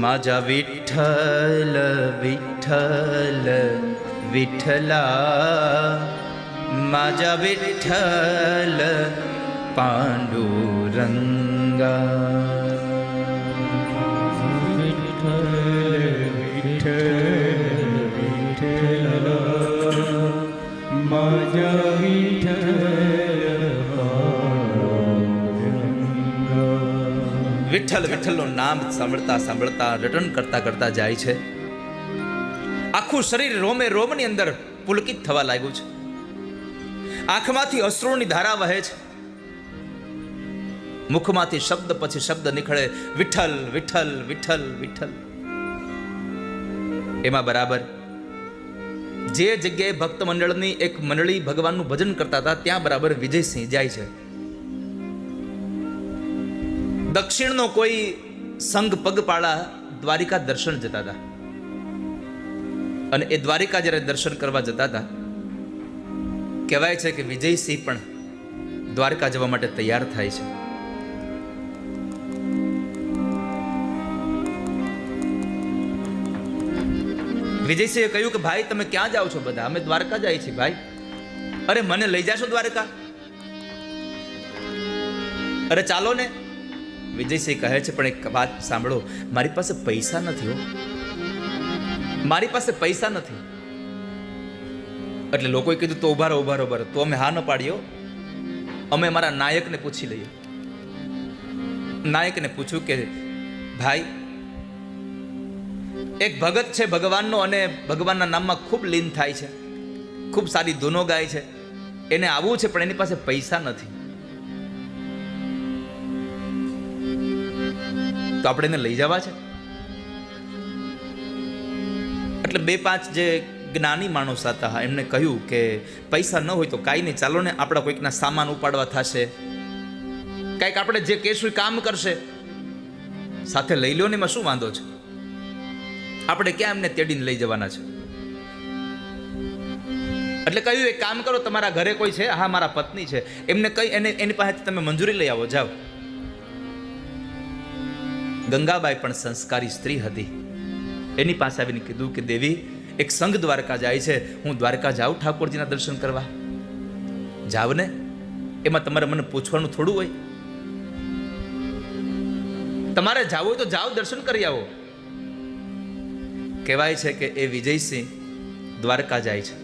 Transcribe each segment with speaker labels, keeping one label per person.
Speaker 1: माझा विठ्ठल विठ्ठल माझा विठ्ठल पांडुरंगा વિઠ્ઠલ વિઠ્ઠલનું નામ સાંભળતા સાંભળતા, રટન કરતા કરતા જાય છે. આખું શરીર રોમે રોમની અંદર પુલકિત થવા લાગ્યું છે. આંખમાંથી અશ્રુની ધારા વહે છે. મુખમાંથી શબ્દ પછી શબ્દ નીકળે, વિઠ્ઠલ વિઠ્ઠલ વિઠ્ઠલ વિઠ્ઠલ. એમાં બરાબર, જે જગ્યાએ ભક્ત મંડળની એક મંડળી ભગવાનનું ભજન કરતા હતા, ત્યાં બરાબર વિજયસિંહ જાય છે. દક્ષિણનો કોઈ સંઘ પગપાળા દ્વારિકા દર્શન જતા હતા. અને એ દ્વારિકા જ્યારે દર્શન કરવા જતા હતા, કહેવાય છે કે વિજયસિંહ પણ દ્વારકા જવા માટે તૈયાર થાય છે. વિજયસિંહે કહ્યું કે, ભાઈ, તમે ક્યાં જાઓ છો બધા? અમે દ્વારકા જાય છીએ, ભાઈ. અરે, મને લઈ જાશો દ્વારકા? અરે, ચાલો ને. વિજયસિંહ કહે છે, પણ એક વાત સાંભળો. મારી પાસે પૈસા નથી હો. મારી પાસે પૈસા નથી. એટલે લોકોએ કીધું, તો ઊભા રહો ઊભા રહો તો અમે હા ન પાડ્યો અમે મારા નાયકને પૂછી લઈએ. નાયકને પૂછ્યું કે, ભાઈ, એક ભગત છે ભગવાનનો અને ભગવાનના નામમાં ખૂબ લીન થાય છે. ખૂબ સારી ધૂનો ગાય છે. એને આવવું છે, પણ એની પાસે પૈસા નથી. તો આપણે એને લઈ જવા છે? એટલે બે પાંચ જે જ્ઞાની માણસ હતા એમને કહ્યું કે પૈસા ન હોય તો કાંઈ નહીં, ચાલો ને આપણા કોઈકના સામાન ઉપાડવા થશે. કંઈક આપણે જે કહેશું કામ કરશે. સાથે લઈ લો ને એમાં શું વાંધો છે? આપણે ક્યાં એમને તેડીને લઈ જવાના છે? એટલે કહ્યું, એક કામ કરો, તમારા ઘરે કોઈ છે? હા, મારા પત્ની છે. એમને કઈ એને, એની પાસેથી તમે મંજૂરી લઈ આવો, જાઓ. ગંગાબાઈ પણ સંસ્કારી સ્ત્રી હતી. એની પાસે આવીને કીધું કે, દેવી, એક સંઘ દ્વારકા જાય છે. હું દ્વારકા જાઉં ઠાકોરજીના દર્શન કરવા. જાવ ને. એમાં તમારે મને પૂછવાનું થોડું હોય. તમારે જાવ હોય તો જાઓ, દર્શન કરી આવો. કહેવાય છે કે એ વિજયસિંહ દ્વારકા જાય છે.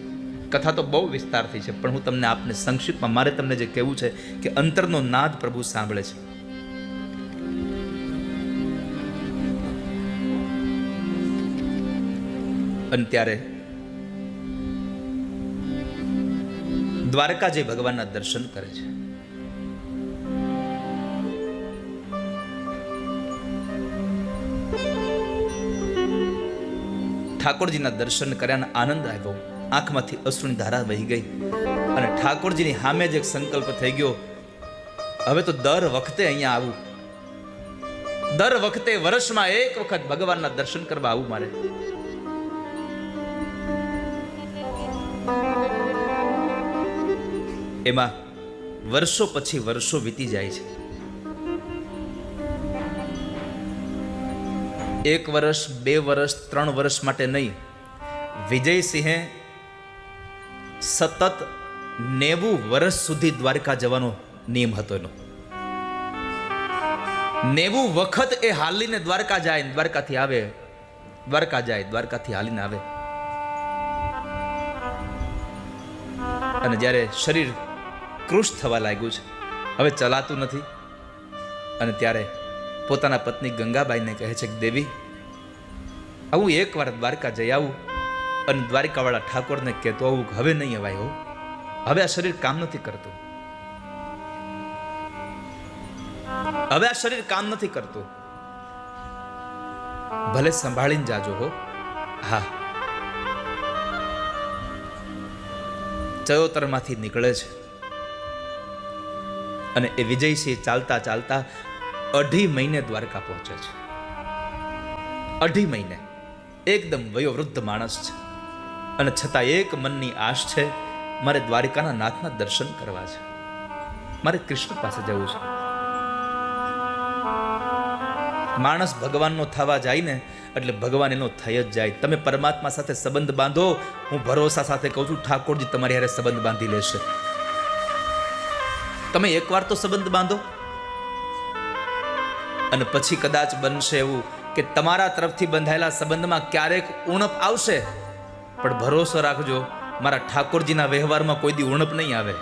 Speaker 1: કથા તો બહુ વિસ્તારથી છે, પણ હું તમને આપને સંક્ષિપ્તમાં, મારે તમને જે કહેવું છે કે અંતરનો નાદ પ્રભુ સાંભળે છે. અને ત્યારે દ્વારકા જે ભગવાનના દર્શન કરે છે. ઠાકોરજીના દર્શન કર્યાનો આનંદ આવ્યો. આંખમાંથી અશ્રુની ધારા વહી ગઈ અને ઠાકોરજીની સામે જ એક સંકલ્પ થઈ ગયો. હવે તો દર વખતે અહીંયા આવું. દર વખતે વર્ષમાં એક વખત ભગવાનના દર્શન કરવા આવું મારે. એમાં વર્ષો પછી વર્ષો વીતી જાય છે. એક વર્ષ, બે વર્ષ, ત્રણ વર્ષ માટે નહીં. વિજયસિંહે સતત નેવું વર્ષ સુધી દ્વારકા જવાનો નિયમ હતો એનો. નેવું વખત એ હાલીને દ્વારકા જાય દ્વારકાથી આવે. દ્વારકા જાય, દ્વારકાથી હાલીને આવે. અને જ્યારે શરીર કૃશ થવા લાગ્યું છે. હવે ચલાતું નથી. અને ત્યારે પોતાના પત્ની ગંગાબાઈને કહે છે કે, દેવી, હું એકવાર દ્વારકા જઈ આવું અને દ્વારકાવાળા ઠાકોરને કહેતો આવું હવે નહીં અવાય હો. હવે આ શરીર કામ નથી કરતું. હવે આ શરીર કામ નથી કરતું. ભલે સંભાળીને જાજો હો. હા. ચયોતરમાંથી નીકળે છે. અને એ વિજયસિંહ ચાલતા ચાલતા અઢી મહિને દ્વારકા પહોંચે છે. અઢી મહિને. એકદમ વયોવૃદ્ધ માણસ છે. અને છતાં એક મનની આશ છે, મારે દ્વારિકાના નાથના દર્શન કરવા છે. મારે કૃષ્ણ પાસે જવું છે. માણસ ભગવાનનો થવા જાય ને એટલે ભગવાન એનો થઈ જ જાય. તમે પરમાત્મા સાથે સંબંધ બાંધો, હું ભરોસા સાથે કહું છું, ઠાકોરજી તમારી હારે સંબંધ બાંધી લેશે. તમે એકવાર તો સંબંધ બાંધો. અને પછી કદાચ બનશે એવું કે તમારા તરફથી બંધાયેલા સંબંધમાં ક્યારેક ઉણપ આવશે. પણ ભરોસો રાખજો, મારા ઠાકોરજીના વ્યવહારમાં કોઈ દી ઉણપ નહીં આવે.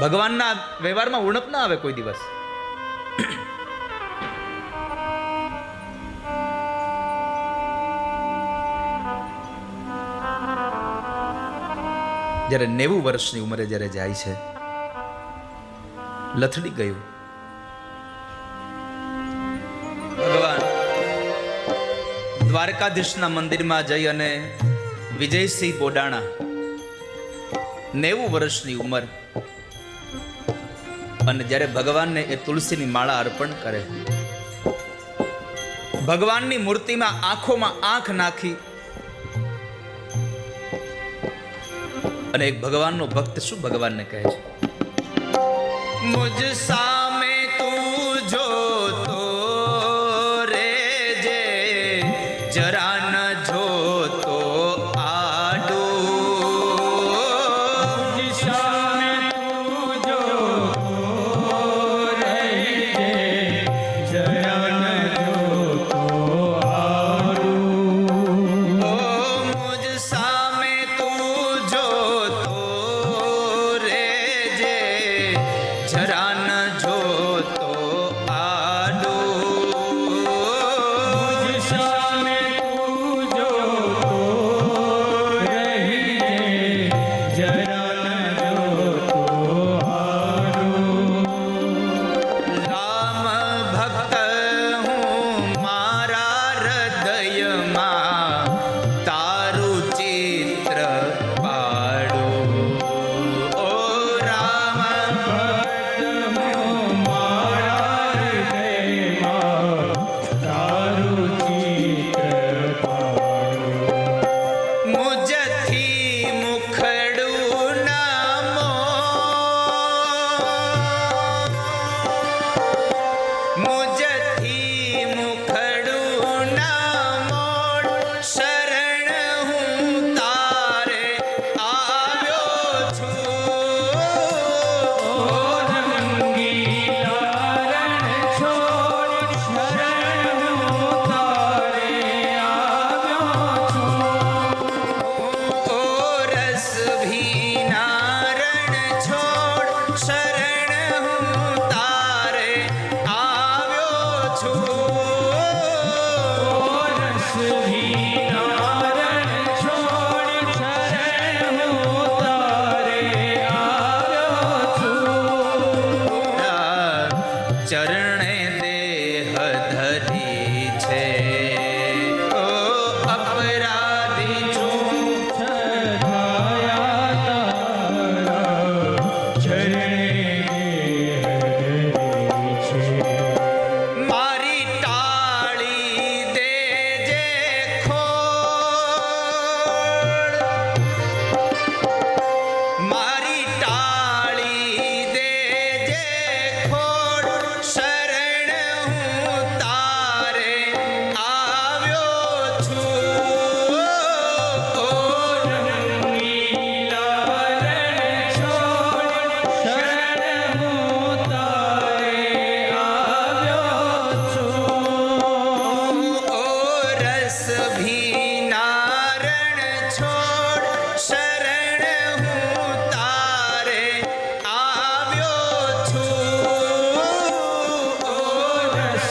Speaker 1: ભગવાનના વ્યવહારમાં ઉણપ ના આવે કોઈ દિવસ. જ્યારે નેવું વર્ષની ઉંમરે જ્યારે જાય છે લથડી ગયું. ભગવાન, દ્વારકાધીશના મંદિરમાં જઈ અને વિજયસિંહ બોડાણા નેવું વર્ષની ઉંમર અને જ્યારે ભગવાનને એ તુલસીની માળા અર્પણ કરે, ભગવાનની મૂર્તિમાં આંખોમાં આંખ નાખી અને એક ભગવાનનો ભક્ત શું ભગવાનને કહે છે? मुझ सा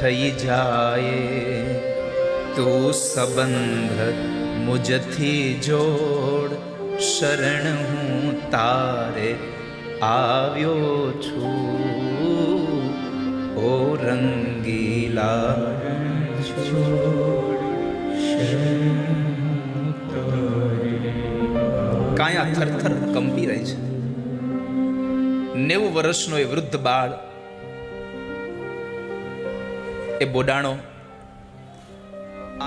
Speaker 1: થઈ જાય. તું સંબંધ મુજથી જોડ. શરણ હું તારે આવ્યો છું. ઓ રંગીલા કાયા થરથર કંપી રહી છે. નેવું વર્ષનો એ વૃદ્ધ બાળ એ બોડાણો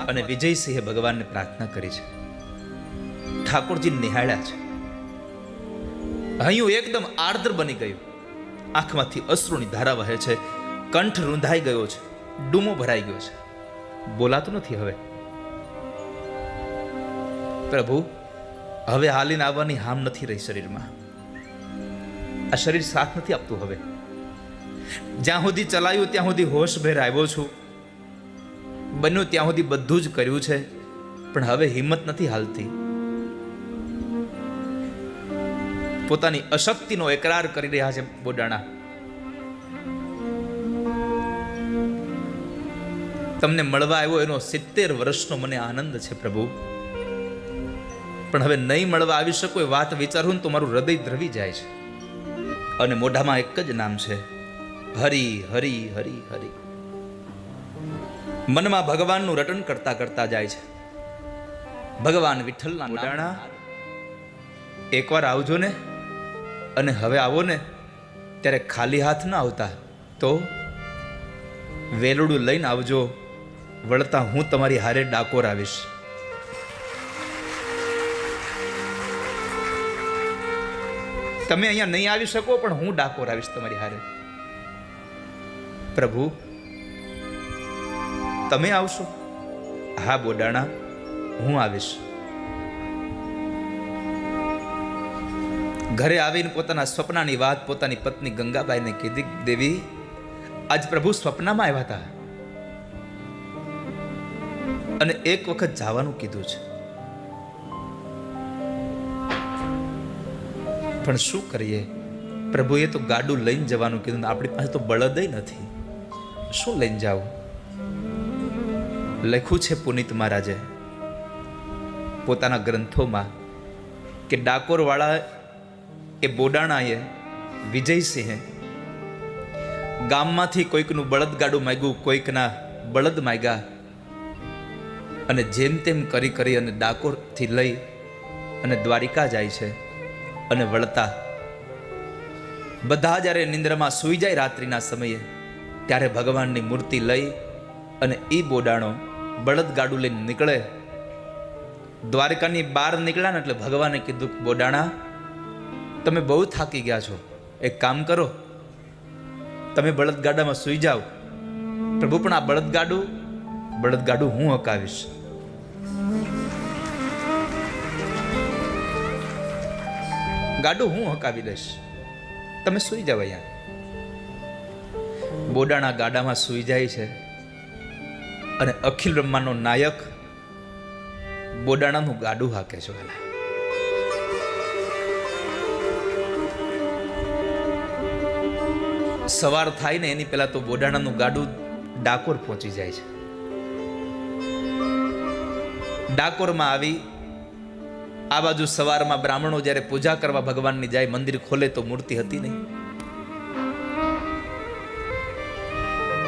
Speaker 1: અને વિજયસિંહે ભગવાનને પ્રાર્થના કરી છે. ઠાકોરજી નિહાળ્યા છે. હૈયું એકદમ આર્દ્ર બની ગયું. આંખમાંથી અશ્રુની ધારા વહે છે. કંઠ રૂંધાઈ ગયો છે. ડૂમો ભરાઈ ગયો છે. બોલાતું નથી હવે. પ્રભુ, હવે હાલીને આવવાની હામ નથી રહી શરીરમાં. આ શરીર સાથ નથી આપતું હવે. જ્યાં સુધી ચલાયું, ત્યાં સુધી હોશભેર આવ્યો છું. બન્યું ત્યાં સુધી બધું જ કર્યું છે, પણ હવે હિંમત નથી હાલતી. પોતાની અશક્તિનો એકરાર કરી રહ્યા છે બોડાણા. તમને મળવા આવ્યો એનો સિત્તેર વર્ષનો મને આનંદ છે પ્રભુ. પણ હવે નહીં મળવા આવી શકો એ વાત વિચારું તો મારું હૃદય દ્રવી જાય છે. અને મોઢામાં એક જ નામ છે હરી હરી હરી હરી. મનમાં ભગવાનનું રટન કરતા કરતા જાય છે. ભગવાન વિઠ્ઠલના ઉડાણા. એકવાર આવજો ને અને હવે આવો ને ત્યારે ખાલી હાથ ના આવતા. તો વેલડું લઈને આવજો. વળતા હું તમારી હારે ડાકોર આવીશ. તમે અહીંયા નહીં આવી શકો પણ હું ડાકોર આવીશ તમારી હારે. પ્રભુ, તમે આવશો? હા, બોડાણા, હું આવીશ. ઘરે આવીને પોતાના સ્વપ્નની વાત પોતાની પત્ની ગંગાબાઈને કીધી દેવી, આજ પ્રભુ સ્વપ્નમાં આવ્યા હતા અને એક વખત જવાનું કીધું છે. પણ શું કરીએ? પ્રભુએ તો ગાડું લઈને જવાનું કીધું આપણી પાસે તો બળદય નથી. શું લઈને જાઉં લખ્યું છે પુનિત મહારાજે, પોતાના ગ્રંથોમાં કે ડાકોરવાળા એ બોડાણાએ વિજયસિંહે ગામમાંથી કોઈકનું બળદગાડું માગ્યું, કોઈકના બળદ માગ્યા અને જેમ તેમ કરી કરી અને ડાકોરથી લઈ અને દ્વારિકા જાય છે અને વળતા. બધા જ્યારે નિંદ્રામાં સૂઈ જાય રાત્રિના સમયે ત્યારે ભગવાનની મૂર્તિ લઈ અને એ બોડાણો બળદગાડું લઈને નીકળે. દ્વારકાની બહાર નીકળ્યા ને એટલે ભગવાને કીધું બોડાણા, તમે બહુ થાકી ગયા છો. એક કામ કરો. તમે બળદગાડામાં સૂઈ જાઓ. પ્રભુ, પણ આ બળદગાડું બળદગાડું હું હકાવીશ ગાડું હું હકાવી દઈશ. તમે સૂઈ જાવ અહીંયા. બોડાણા ગાડામાં સૂઈ જાય છે. અને અખિલ બ્રહ્માનો નાયક બોડાણાનું ગાડું હાકે છે વાલા સવાર થાય ને એની પહેલા તો બોડાણાનું ગાડું ડાકોર પહોંચી જાય છે. ડાકોરમાં આવી આ બાજુ સવારમાં બ્રાહ્મણો જ્યારે પૂજા કરવા ભગવાનની જાય, મંદિર ખોલે તો મૂર્તિ હતી નહીં.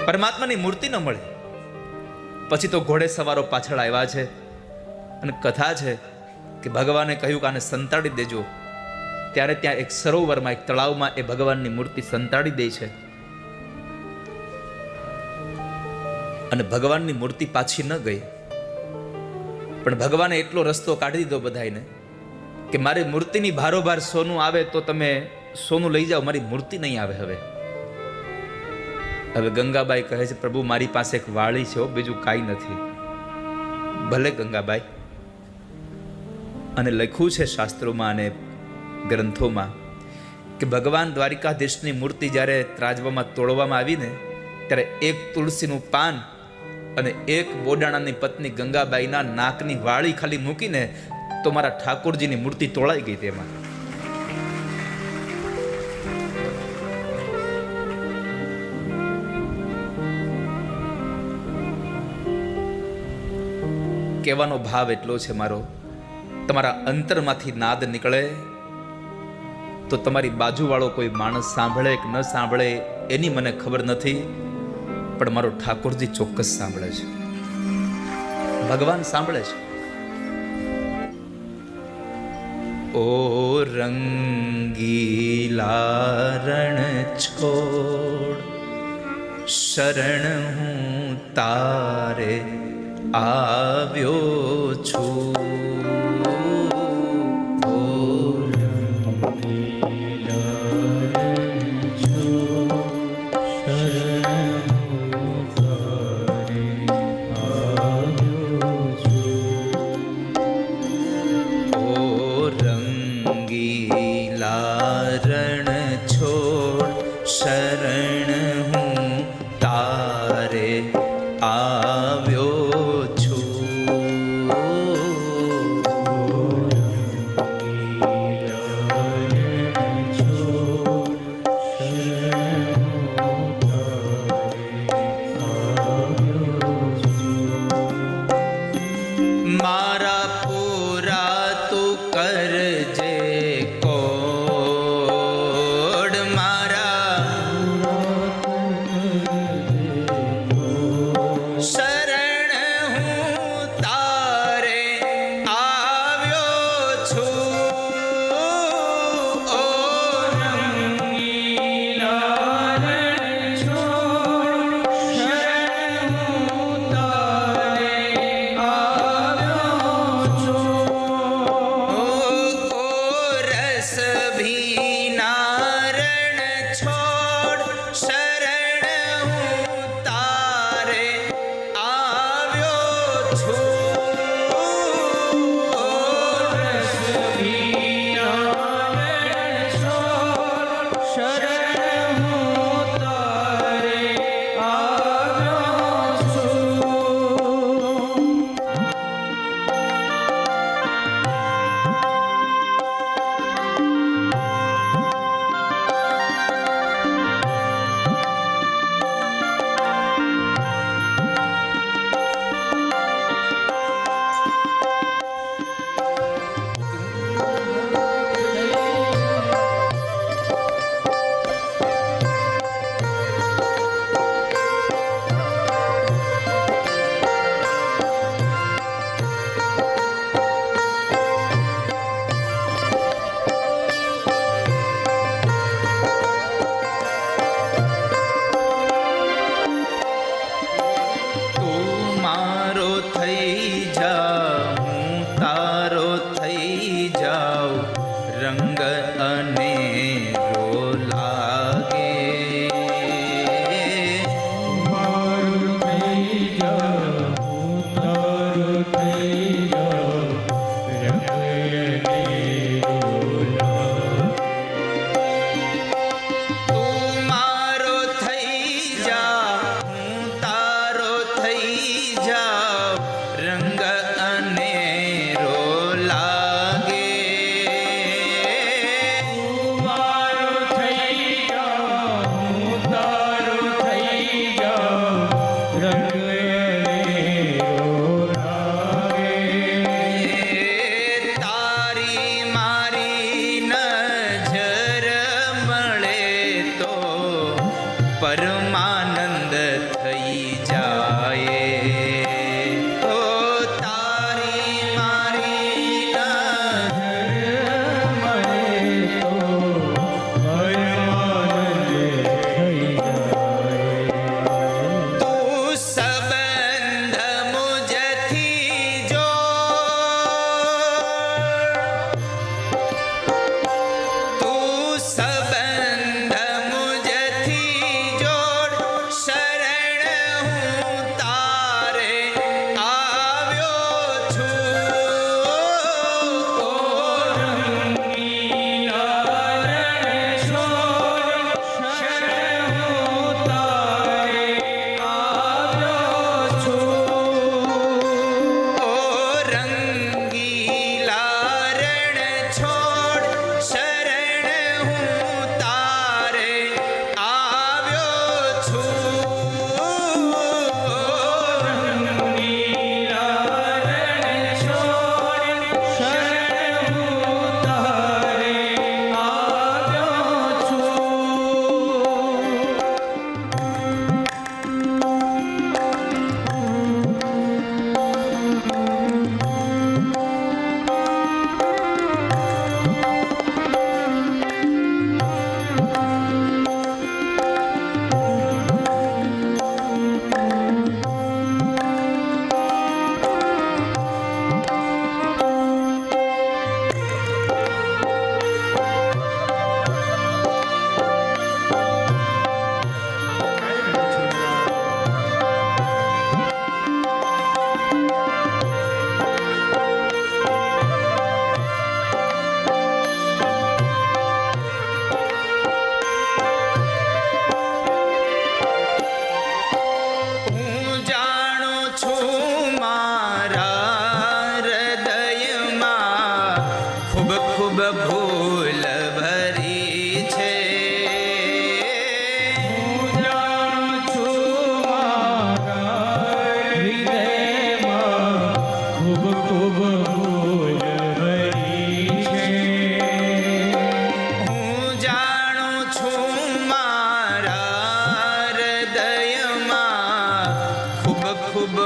Speaker 1: પરમાત્માની મૂર્તિ ન મળે. પછી તો ઘોડે સવારો પાછળ આવ્યા છે અને કથા છે કે ભગવાને કહ્યું કે આને સંતાડી દેજો. ત્યારે ત્યાં એક સરોવરમાં, એક તળાવમાં એ ભગવાનની મૂર્તિ સંતાડી દે છે. અને ભગવાનની મૂર્તિ પાછી ન ગઈ. પણ ભગવાને એટલો રસ્તો કાઢી દીધો બધાને કે મારી મૂર્તિની ભારોભાર સોનું આવે તો તમે સોનું લઈ જાઓ, મારી મૂર્તિ નહીં આવે હવે. હવે ગંગાબાઈ કહે છે, પ્રભુ, મારી પાસે એક વાળી છે બીજું કાંઈ નથી. ભલે ગંગાબાઈ, અને લખ્યું છે શાસ્ત્રોમાં અને ગ્રંથોમાં કે ભગવાન દ્વારિકાધીશની મૂર્તિ જ્યારે ત્રાજવામાં તોડવામાં આવીને, ત્યારે એક તુલસીનું પાન અને એક બોડાણાની પત્ની ગંગાબાઈના નાકની વાળી ખાલી મૂકીને તો મારા ઠાકોરજીની મૂર્તિ તોળાઈ ગઈ તેમાં. કહેવાનો ભાવ એટલો છે મારો, તમારા અંતરમાંથી નાદ નીકળે, તો તમારી બાજુવાળો કોઈ માણસ સાંભળે કે ન સાંભળે એની મને ખબર નથી, પણ મારો ઠાકોરજી ચોક્કસ સાંભળે છે. ભગવાન સાંભળે છે. ઓ રંગીલા રણ છોડ, શરણ હું તારે આવ્યો છું.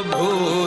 Speaker 1: प्रभु